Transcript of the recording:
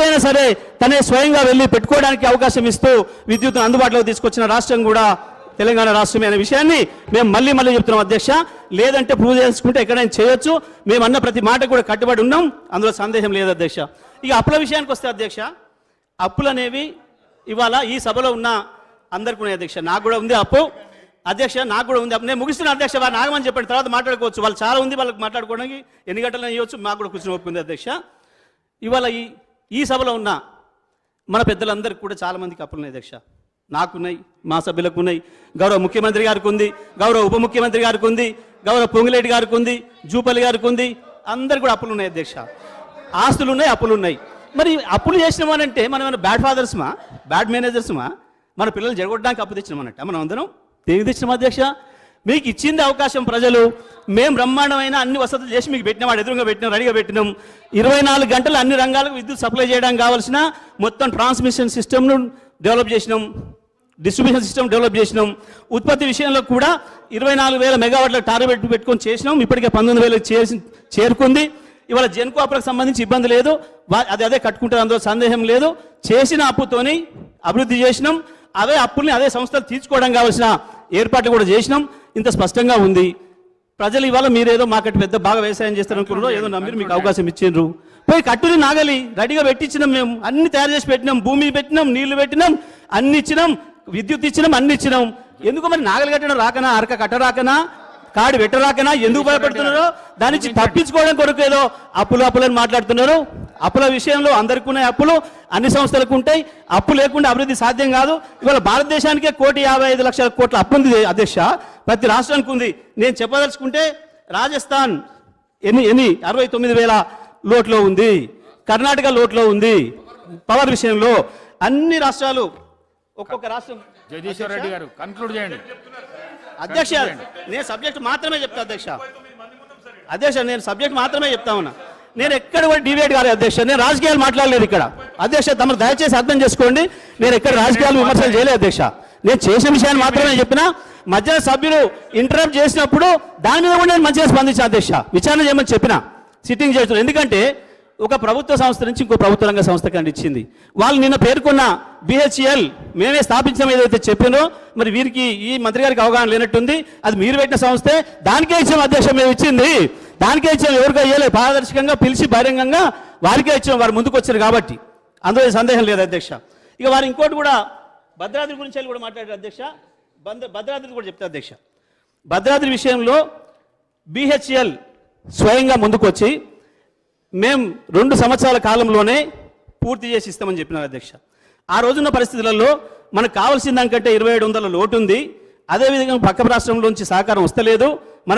విద్యుత్ సరే తనే స్వయంగా వెళ్ళి పెట్టుకోవడానికి అవకాశం ఇస్తూ విద్యుత్ను అందుబాటులోకి తీసుకొచ్చిన రాష్ట్రం కూడా తెలంగాణ రాష్ట్రమే అనే విషయాన్ని మేము మళ్ళీ మళ్ళీ చెప్తున్నాం అధ్యక్ష. లేదంటే ప్రూవ్ చేసుకుంటే ఎక్కడైనా చేయొచ్చు. మేము అన్న ప్రతి మాట కూడా కట్టుబడి ఉన్నాం. అందులో సందేహం లేదు అధ్యక్ష. ఇక అప్పుల విషయానికి వస్తే అధ్యక్ష అప్పులు అనేవి ఇవాళ ఈ సభలో ఉన్న అందరికీ ఉన్నాయి అధ్యక్ష. నాకు కూడా ఉంది అప్పు. అధ్యక్ష నాకు కూడా ఉంది నేను ముగిస్తున్న అధ్యక్ష వారు నాగమని చెప్పండి. తర్వాత మాట్లాడుకోవచ్చు. వాళ్ళు చాలా ఉంది వాళ్ళకి మాట్లాడుకోవడానికి. ఎన్ని గంటలు ఇవ్వచ్చు. మాకు కూడా కూర్చొని ఒప్పుకుంది అధ్యక్ష. ఇవాళ ఈ ఈ సభలో ఉన్న మన పెద్దలందరికీ కూడా చాలామందికి అప్పులున్నాయి అప్పులు ఉన్నాయి అధ్యక్ష నాకున్నాయి మా సభ్యులకు ఉన్నాయి గౌరవ ముఖ్యమంత్రి గారికి ఉంది గౌరవ ఉప ముఖ్యమంత్రి గారికి ఉంది గౌరవ పొంగులేటి గారికి ఉంది జూపల్లి గారికి ఉంది అందరు కూడా అప్పులు ఉన్నాయి అధ్యక్ష ఆస్తులు ఉన్నాయి అప్పులు ఉన్నాయి మరి అప్పులు చేసినామనంటే మనం ఏమైనా బ్యాడ్ ఫాదర్స్మా బ్యాడ్ మేనేజర్స్మా మన పిల్లలు జరగొట్టడానికి అప్పు తెచ్చినామన్నట్ట మనం అందరం దేనికి తెచ్చినాం అధ్యక్ష మీకు ఇచ్చింది అవకాశం ప్రజలు. మేము బ్రహ్మాండమైన అన్ని వసతులు చేసి మీకు పెట్టినాం వాడు ఎదురుగా పెట్టినాం రెడీగా పెట్టినాం. ఇరవై నాలుగు గంటలు అన్ని రంగాలకు విద్యుత్ సప్లై చేయడానికి కావాల్సిన మొత్తం ట్రాన్స్మిషన్ సిస్టమ్ను డెవలప్ చేసినాం. డిస్ట్రిబ్యూషన్ సిస్టమ్ డెవలప్ చేసినాం. ఉత్పత్తి విషయంలో కూడా ఇరవై నాలుగు వేల మెగావాట్ల టార్గెట్ పెట్టుకొని చేసినాం. ఇప్పటికే పంతొమ్మిది వేలకు చేసి చేరుకుంది. ఇవాళ జెన్కో అప్పులకు సంబంధించి ఇబ్బంది లేదు. అది అదే కట్టుకుంటారు అందులో సందేహం లేదు. చేసిన అప్పుతోని అభివృద్ధి చేసినాం. అదే అప్పుల్ని అదే సంస్థలు తీర్చుకోవడం కావాల్సిన ఏర్పాట్లు కూడా చేసినాం. ఇంత స్పష్టంగా ఉంది. ప్రజలు ఇవాళ మీరేదో మాకట్టు పెద్ద బాగా వ్యవసాయం చేస్తారనుకున్నారో ఏదో నమ్మిరు మీకు అవకాశం ఇచ్చిండ్రు. పోయి కట్టుని నాగలి రెడీగా పెట్టించినాం మేము. అన్ని తయారు చేసి పెట్టినాం భూమి పెట్టినాం నీళ్ళు పెట్టినాం అన్ని ఇచ్చినాం విద్యుత్ ఇచ్చినాం అన్ని ఇచ్చినాం. ఎందుకు మరి నాగలి కట్టడం రాకనా అరక కట్టరాకనా కాడి పెట్టరాకనా ఎందుకు భయపడుతున్నారో దాని నుంచి తప్పించుకోవడం కొరకు ఏదో అప్పులు అప్పులని మాట్లాడుతున్నారు. అప్పుల విషయంలో అందరికీ ఉన్నాయి అప్పులు అన్ని సంస్థలకు ఉంటాయి. అప్పు లేకుండా అభివృద్ధి సాధ్యం కాదు. ఇవాళ భారతదేశానికే కోటి యాభై ఐదు లక్షల కోట్ల అప్పు ఉంది అధ్యక్ష. ప్రతి రాష్ట్రానికి ఉంది. నేను చెప్పదలుచుకుంటే రాజస్థాన్ ఎన్ని ఎన్ని? అరవై తొమ్మిది వేల లోట్లో ఉంది. కర్ణాటక లోట్లో ఉంది. పవర్ విషయంలో అన్ని రాష్ట్రాలు ఒక్కొక్క రాష్ట్రం. జగదీశ్వర్ రెడ్డి గారు కన్క్లూడ్ చేయండి. అధ్యక్ష నేను సబ్జెక్ట్ మాత్రమే చెప్తా అధ్యక్ష. అధ్యక్ష నేను సబ్జెక్ట్ మాత్రమే చెప్తా ఉన్నా. నేను ఎక్కడ కూడా డిబేట్ కాలేదు అధ్యక్ష. నేను రాజకీయాలు మాట్లాడలేదు ఇక్కడ. అధ్యక్ష తమరు దయచేసి అర్థం చేసుకోండి. నేను ఎక్కడ రాజకీయాలు విమర్శలు చేయలేదు అధ్యక్ష. నేను చేసిన విషయాన్ని మాత్రమే చెప్పిన మధ్య సభ్యులు ఇంటరప్ట్ చేసినప్పుడు దాని మీద కూడా నేను మంచిగా స్పందించిన అధ్యక్ష. విచారణ చేయమని చెప్పిన సిట్టింగ్ చేస్తున్నాను ఎందుకంటే ఒక ప్రభుత్వ సంస్థ నుంచి ఇంకో ప్రభుత్వ రంగ సంస్థ కానీ ఇచ్చింది. వాళ్ళు నిన్న పేర్కొన్న బిహెచ్ఎల్ మేమే స్థాపించాం ఏదైతే చెప్పినో మరి వీరికి ఈ మంత్రి గారికి అవగాహన లేనట్టుంది. అది మీరు పెట్టిన సంస్థే. దానికే ఇచ్చాం అధ్యక్ష మేము ఇచ్చింది. దానికే ఇచ్చాం ఎవరికో ఇవ్వలేదు పారదర్శకంగా పిలిచి బహిరంగంగా వారికే ఇచ్చాం. వారు ముందుకు వచ్చారు కాబట్టి. అందులో సందేహం లేదు అధ్యక్ష. ఇక వారు ఇంకోటి కూడా భద్రాద్రి గురించి వెళ్ళి కూడా మాట్లాడారు అధ్యక్ష. భద్రాద్రి కూడా చెప్తారు అధ్యక్ష. భద్రాద్రి విషయంలో బిహెచ్ఎల్ స్వయంగా ముందుకొచ్చి మేము రెండు సంవత్సరాల కాలంలోనే పూర్తి చేసి ఇస్తామని చెప్పినారు అధ్యక్ష. ఆ రోజున్న పరిస్థితులలో మనకు కావాల్సిన దానికంటే ఇరవై ఏడు వందల లోటు ఉంది. అదేవిధంగా పక్క రాష్ట్రంలోంచి సహకారం వస్తలేదు. మనకు